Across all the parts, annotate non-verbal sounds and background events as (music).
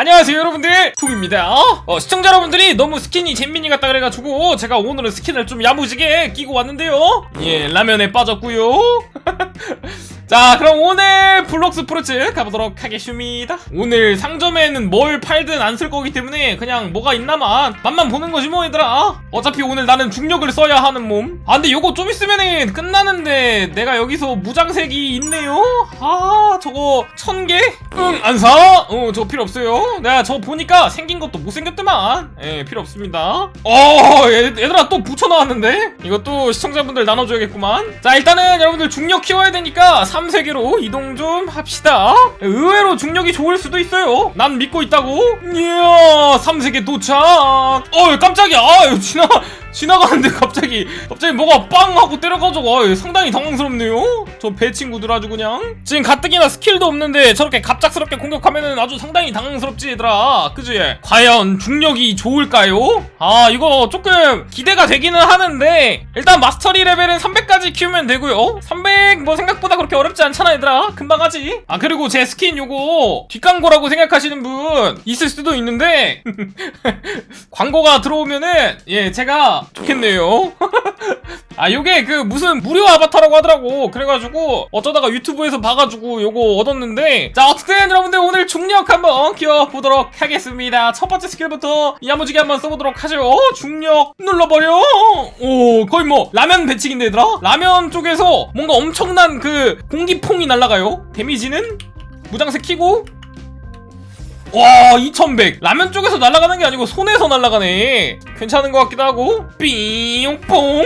안녕하세요 여러분들. 톰입니다. 어, 시청자 여러분들이 너무 스킨이 잼민이 같다 그래가지고 제가 오늘은 스킨을 좀 야무지게 끼고 왔는데요. 예 라면에 빠졌고요 (laughs) 자 그럼 오늘 블록스 프루츠 가보도록 하겠습니다. 오늘 상점에는 뭘 팔든 안 쓸 거기 때문에 그냥 뭐가 있나만 맛만 보는 거지 뭐 얘들아. 어차피 오늘 나는 중력을 써야 하는 몸 아 근데 요거 좀 있으면은 끝나는데 내가 여기서 무장색이 있네요. 아 저거 천개? 응 안 사? 어 저거 필요 없어요. 내가 저거 보니까 생긴 것도 못생겼더만. 예 필요 없습니다. 어 얘, 얘들아 또 붙여 나왔는데? 이것도 시청자분들 나눠줘야겠구만. 자 일단은 여러분들 중력 키워야 되니까 3 세계로 이동 좀 합시다. 의외로 중력이 좋을 수도 있어요. 난 믿고 있다고. 이야 3세계 도착. 어 깜짝이야. 아 지나 지나가는데 (laughs) 갑자기 갑자기 뭐가 빵 하고 때려가지고 아, 상당히 당황스럽네요. 저 배 친구들 아주 그냥. 지금 가뜩이나 스킬도 없는데 저렇게 갑작스럽게 공격하면은 아주 상당히 당황스럽지 얘들아. 그지? 과연 중력이 좋을까요? 아 이거 조금 기대가 되기는 하는데 일단 마스터리 레벨은 300까지 키우면 되고요. 300 뭐 생각보다 그렇게 어렵지 않잖아 얘들아. 금방 하지? 아 그리고 제 스킨 요거 뒷광고라고 생각하시는 분 있을 수도 있는데 (laughs) 광고가 들어오면은 예 제가 좋겠네요. (laughs) 아 요게 그 무슨 무료 아바타라고 하더라고. 그래가지고 어쩌다가 유튜브에서 봐가지고 요거 얻었는데. 자 어쨌든 여러분들 오늘 중력 한번 키워보도록 하겠습니다. 첫 번째 스킬부터 야무지게 한번 써보도록 하죠. 어, 중력 눌러버려. 오 거의 뭐 라면 배치기인데 얘들아? 라면 쪽에서 뭔가 엄청난 그 공기퐁이 날아가요? 데미지는? 무장색 키고 와 2100 라면 쪽에서 날아가는 게 아니고 손에서 날아가네. 괜찮은 것 같기도 하고. 삥뽕.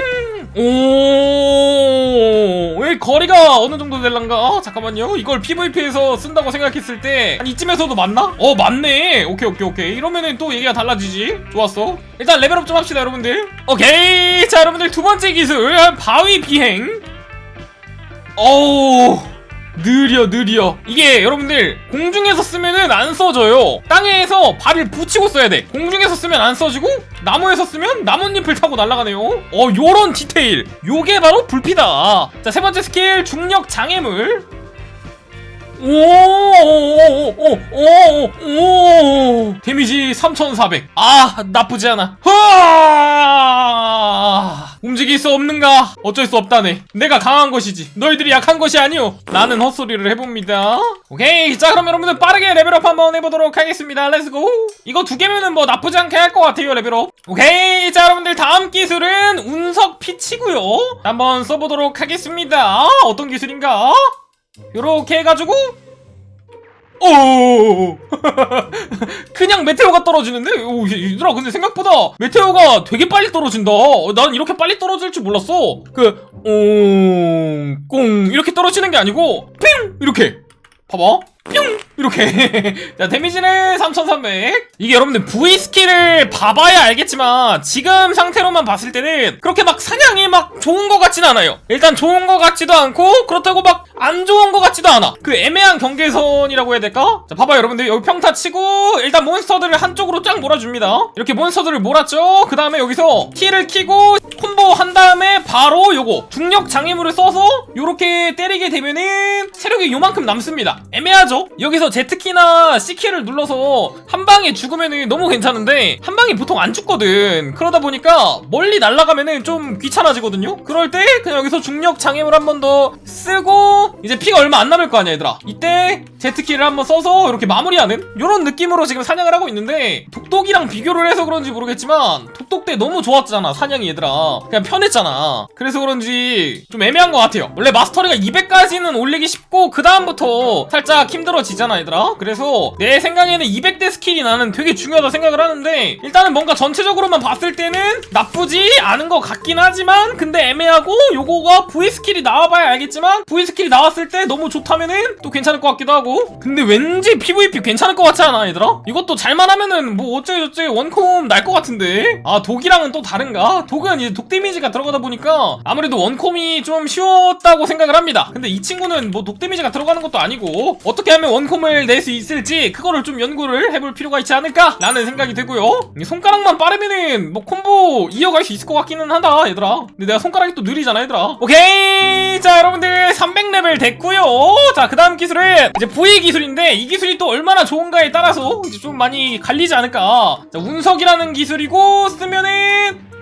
오왜 거리가 어느 정도 될란가? 어, 잠깐만요. 이걸 PVP에서 쓴다고 생각했을 때 한 이쯤에서도 맞나? 어 맞네. 오케이 오케이 오케이. 이러면은 또 얘기가 달라지지. 좋았어. 일단 레벨업 좀 합시다 여러분들. 오케이. 자 여러분들 두 번째 기술. 바위 비행. 어우 느려 느려. 이게 여러분들 공중에서 쓰면은 안 써져요. 땅에서 발을 붙이고 써야 돼. 공중에서 쓰면 안 써지고 나무에서 쓰면 나뭇잎을 타고 날아가네요. 어 요런 디테일. 요게 바로 불피다. 자 세 번째 스킬 중력 장애물 오오오오오오 데미지 3400. 아 나쁘지 않아. 하 움직일 수 없는가? 어쩔 수 없다네. 내가 강한 것이지. 너희들이 약한 것이 아니오. 나는 헛소리를 해봅니다. 오케이 자 그럼 여러분들 빠르게 레벨업 한번 해보도록 하겠습니다. 렛츠고. 이거 두 개면은 뭐 나쁘지 않게 할 것 같아요 레벨업. 오케이 자 여러분들 다음 기술은 운석 피치고요. 한번 써보도록 하겠습니다. 어떤 기술인가? 요렇게 해가지고 오! (laughs) 그냥 메테오가 떨어지는데? 오 얘들아 근데 생각보다 메테오가 되게 빨리 떨어진다. 어, 난 이렇게 빨리 떨어질 줄 몰랐어. 그 옹 꽁 이렇게 떨어지는 게 아니고 핑 이렇게. 봐봐. 뿅 이렇게. (laughs) 자 데미지는 3300 이게 여러분들 V 스킬을 봐봐야 알겠지만 지금 상태로만 봤을 때는 그렇게 막 사냥이 막 좋은 것 같진 않아요. 일단 좋은 것 같지도 않고 그렇다고 막 안 좋은 것 같지도 않아. 그 애매한 경계선이라고 해야 될까? 자 봐봐요 여러분들. 여기 평타 치고 일단 몬스터들을 한쪽으로 쫙 몰아줍니다. 이렇게 몬스터들을 몰았죠? 그 다음에 여기서 T를 키고 콤보 한 다음에 바로 요거 중력 장애물을 써서 요렇게 때리게 되면은 체력이 요만큼 남습니다. 애매하죠? 여기서 Z키나 C키를 눌러서 한 방에 죽으면은 너무 괜찮은데 한 방에 보통 안 죽거든. 그러다 보니까 멀리 날아가면은 좀 귀찮아지거든요? 그럴 때 그냥 여기서 중력 장애물 한 번 더 쓰고 이제 피가 얼마 안 남을 거 아니야 얘들아. 이때 Z키를 한번 써서 이렇게 마무리하는 이런 느낌으로 지금 사냥을 하고 있는데 독독이랑 비교를 해서 그런지 모르겠지만 독독 때 너무 좋았잖아 사냥이 얘들아. 그냥 편했잖아. 그래서 그런지 좀 애매한 것 같아요. 원래 마스터리가 200까지는 올리기 쉽고 그 다음부터 살짝 힘들어지잖아 얘들아. 그래서 내 생각에는 200대 스킬이 나는 되게 중요하다 생각을 하는데 일단은 뭔가 전체적으로만 봤을 때는 나쁘지 않은 것 같긴 하지만 근데 애매하고 요거가 V 스킬이 나와봐야 알겠지만 V 스킬이 나왔을 때 너무 좋다면은 또 괜찮을 것 같기도 하고. 근데 왠지 PVP 괜찮을 것 같지 않아 얘들아? 이것도 잘만 하면은 뭐 어쩌고저쩌고 원콤 날 것 같은데? 아 독이랑은 또 다른가? 독은 이제 독 데미지가 들어가다 보니까 아무래도 원콤이 좀 쉬웠다고 생각을 합니다. 근데 이 친구는 뭐 독 데미지가 들어가는 것도 아니고 어떻게 하면 원콤을 낼 수 있을지 그거를 좀 연구를 해볼 필요가 있지 않을까? 라는 생각이 들고요. 이 손가락만 빠르면은 뭐 콤보 이어갈 수 있을 것 같기는 하다 얘들아. 근데 내가 손가락이 또 느리잖아 얘들아. 오케이 자 여러분들 300레벨 됐고요 자 그 다음 기술은 이제 V 기술인데 이 기술이 또 얼마나 좋은가에 따라서 이제 좀 많이 갈리지 않을까 자 운석이라는 기술이고 쓰면은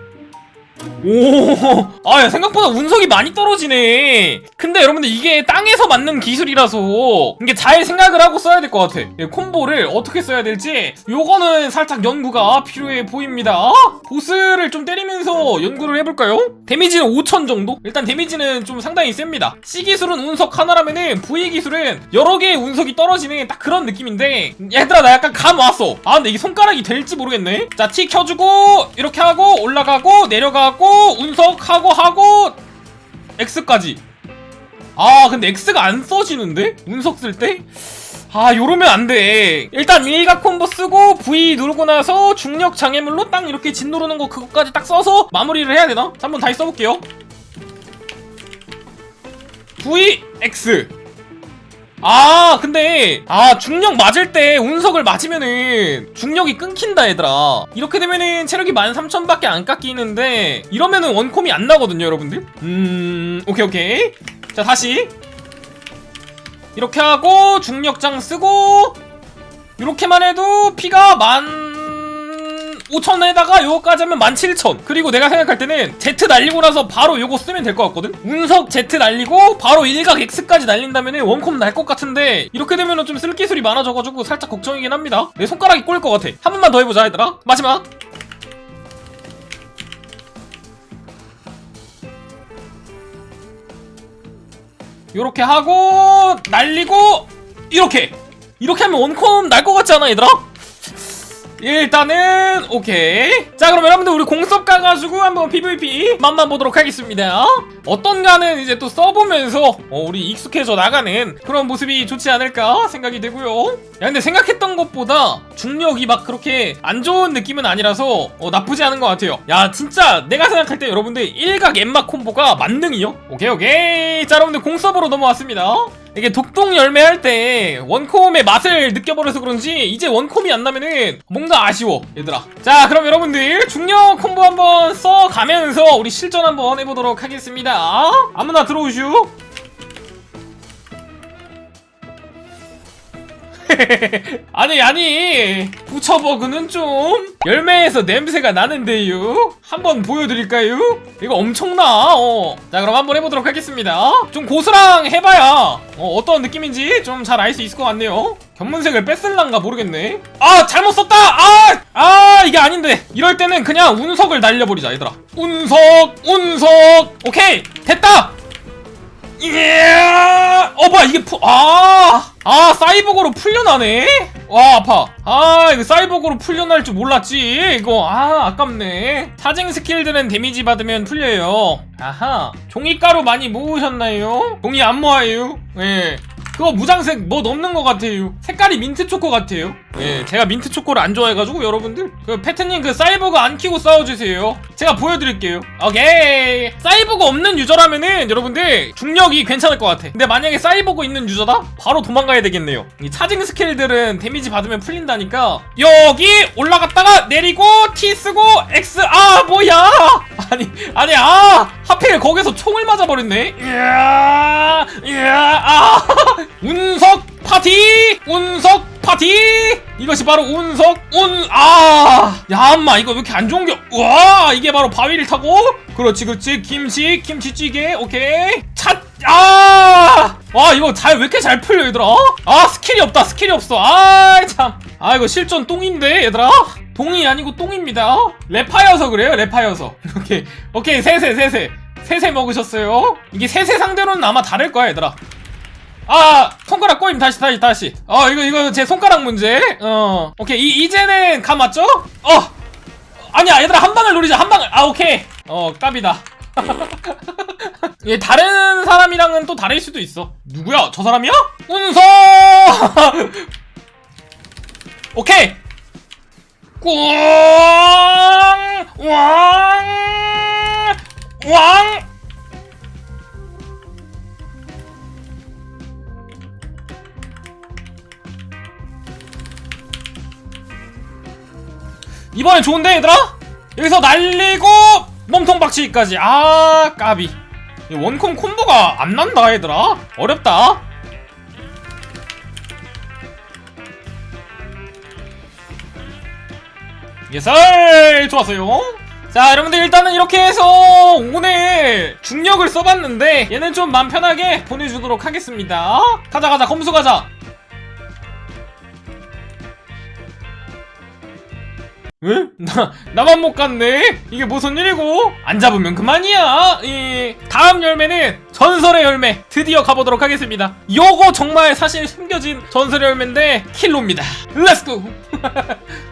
오, 아, 야, 생각보다 운석이 많이 떨어지네. 근데 여러분들 이게 땅에서 맞는 기술이라서 이게 잘 생각을 하고 써야 될 것 같아. 이 콤보를 어떻게 써야 될지 요거는 살짝 연구가 필요해 보입니다. 보스를 좀 때리면서 연구를 해볼까요? 데미지는 5000 정도? 일단 데미지는 좀 상당히 셉니다. C 기술은 운석 하나라면은 V 기술은 여러 개의 운석이 떨어지는 딱 그런 느낌인데 얘들아 나 약간 감 왔어. 아 근데 이게 손가락이 될지 모르겠네. 자 T 켜주고 이렇게 하고 올라가고 내려가고 운석하고 하고 X까지. 아 근데 X가 안 써지는데? 운석 쓸 때? 아 요러면 안돼. 일단 일각 콤보 쓰고 V 누르고 나서 중력 장애물로 딱 이렇게 진 누르는 거 그거까지 딱 써서 마무리를 해야 되나? 자, 한번 다시 써볼게요. V X. 아 근데 아 중력 맞을 때 운석을 맞으면은 중력이 끊긴다 얘들아. 이렇게 되면은 체력이 13,000밖에 안 깎이는데 이러면은 원콤이 안 나거든요 여러분들? 음 오케이 오케이. 자 다시 이렇게 하고 중력장 쓰고 이렇게만 해도 피가 만 5천에다가 요거까지 하면 17,000 그리고 내가 생각할 때는 Z 날리고 나서 바로 요거 쓰면 될 것 같거든? 운석 Z 날리고 바로 일각 X까지 날린다면 원콤 날 것 같은데 이렇게 되면은 좀쓸 기술이 많아져가지고 살짝 걱정이긴 합니다. 내 손가락이 꼬일 것 같아. 한 번만 더 해보자 얘들아. 마지막 요렇게 하고 날리고 이렇게 이렇게 하면 원콤 날 것 같지 않아 얘들아? 일단은 오케이. 자 그럼 여러분들 우리 공섭 가가지고 한번 PVP 맛만 보도록 하겠습니다. 어떤 가는 이제 또 써보면서 어, 우리 익숙해져 나가는 그런 모습이 좋지 않을까 생각이 되고요. 야 근데 생각했던 것보다 중력이 막 그렇게 안 좋은 느낌은 아니라서 어, 나쁘지 않은 것 같아요. 야 진짜 내가 생각할 때 여러분들 일각 엠마 콤보가 만능이요? 오케이 오케이. 자 여러분들 공섭으로 넘어왔습니다 이게 독동 열매 할 때 원콤의 맛을 느껴버려서 그런지 이제 원콤이 안 나면은 뭔가 아쉬워 얘들아. 자 그럼 여러분들 중력 콤보 한번 써가면서 우리 실전 한번 해보도록 하겠습니다. 아무나 들어오슈 (laughs) 아니 아니. 부처버그는 좀 열매에서 냄새가 나는데요. 한번 보여드릴까요? 이거 엄청나. 어. 자 그럼 한번 해보도록 하겠습니다. 좀 고스랑 해봐야 어, 떤 느낌인지 좀 잘 알 수 있을 것 같네요. 견문색을 뺐을란가 모르겠네. 아 잘못 썼다! 아! 아 이게 아닌데. 이럴 때는 그냥 운석을 날려버리자 얘들아. 운석 운석. 오케이! 됐다! 예! 어 뭐야 이게 푸... 아! 아 사이버그로 풀려나네? 와 아파. 아 이거 사이버그로 풀려날 줄 몰랐지 이거. 아 아깝네. 사징 스킬들은 데미지 받으면 풀려요. 아하 종이가루 많이 모으셨나요? 종이 안 모아요? 예. 그거 무장색 뭐 넘는 것 같아요? 색깔이 민트 초코 같아요 예 제가 민트 초코를 안 좋아해가지고 여러분들 그 패트님 그 사이버그 안 키고 싸워주세요. 제가 보여드릴게요. 오케이. 사이버그 없는 유저라면은 여러분들 중력이 괜찮을 것 같아. 근데 만약에 사이버그 있는 유저다? 바로 도망가야 되겠네요. 이 차징 스킬들은 데미지 받으면 풀린다니까. 여기 올라갔다가 내리고 T 쓰고 X 아 뭐야? (laughs) 아니 아니 아 하필 거기서 총을 맞아버렸네. 이야 이야 아. (laughs) 운석 파티! 운석 파티! 이것이 바로 운석 운 아! 야 엄마 이거 왜 이렇게 안 좋은 게 와! 이게 바로 바위를 타고? 그렇지 그렇지. 김치 김치찌개 오케이. 찻 아 와 이거 잘 왜 이렇게 잘 풀려 얘들아? 아 스킬이 없다 스킬이 없어. 아참아 이거 실전 똥인데 얘들아? 동이 아니고 똥입니다. 랩하여서 그래요 랩하여서. (laughs) 오케이. 오케이 세세 세세. 세세 먹으셨어요. 이게 세세 상대로는 아마 다를 거야 얘들아 아 손가락 꼬임. 다시 다시 다시. 어 이거 이거 제 손가락 문제? 어. 오케이. 이, 이제는 감 맞죠? 어. 아니야 얘들아 한 방을 노리자. 한 방을. 아 오케이. 어 깝이다. (laughs) 얘 다른 사람이랑은 또 다를 수도 있어. 누구야? 저 사람이야? 운석 (laughs) 오케이. 꽝왕왕 이번엔 좋은데 얘들아? 여기서 날리고 몸통 박치기까지. 아 까비. 이 원콤 콤보가 안 난다 얘들아. 어렵다. 예설 좋았어요. 자 여러분들 일단은 이렇게 해서 오늘 중력을 써봤는데 얘는 좀 맘 편하게 보내주도록 하겠습니다. 가자 가자. 검수 가자 응? 나, 나만 못 갔네? 이게 무슨 일이고? 안 잡으면 그만이야! 이, 다음 열매는 전설의 열매! 드디어 가보도록 하겠습니다. 요거 정말 사실 숨겨진 전설의 열매인데, 킬로입니다. 렛츠고! (laughs)